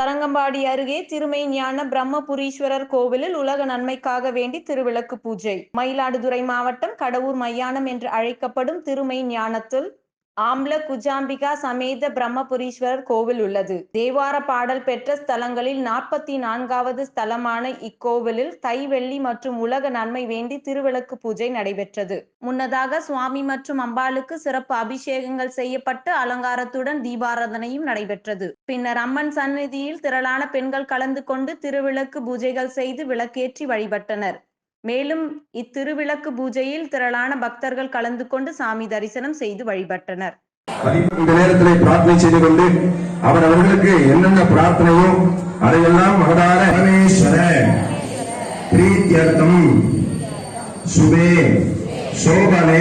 தரங்கம்பாடி அருகே திருமை ஞான பிரம்மபுரீஸ்வரர் கோவிலில் உலக நன்மைக்காக வேண்டி திருவிளக்கு பூஜை. மயிலாடுதுறை மாவட்டம் கடவூர் மையானம் என்று அழைக்கப்படும் திருமை ஞானத்தில் ஆம்ல குஜாம்பிகா சமேத பிரம்மபுரீஸ்வரர் கோவில் உள்ளது. தேவார பாடல் பெற்ற ஸ்தலங்களில் நாற்பத்தி நான்காவது ஸ்தலமான இக்கோவிலில் தை வெள்ளி மற்றும் உலக நன்மை வேண்டி திருவிளக்கு பூஜை நடைபெற்றது. முன்னதாக சுவாமி மற்றும் அம்பாளுக்கு சிறப்பு அபிஷேகங்கள் செய்யப்பட்டு அலங்காரத்துடன் தீபாராதனையும் நடைபெற்றது. பின்னர் அம்மன் சந்நிதியில் திரளான பெண்கள் கலந்து கொண்டு திருவிளக்கு பூஜைகள் செய்து விளக்கேற்றி வழிபட்டனர். மேலும் இத்திருவிளக்கு பூஜையில் திரளான பக்தர்கள் கலந்து கொண்டு சாமி தரிசனம் செய்து வழிபட்டனர். இந்த நேரத்திலே பிரார்த்தனை செய்து கொண்டு அவர் அவர்களுக்கு என்னென்ன பிரார்த்தனையோ அதையெல்லாம் மகதார பரமேஸ்வர பிரீத்தியர்த்தம் சுபே சோபனே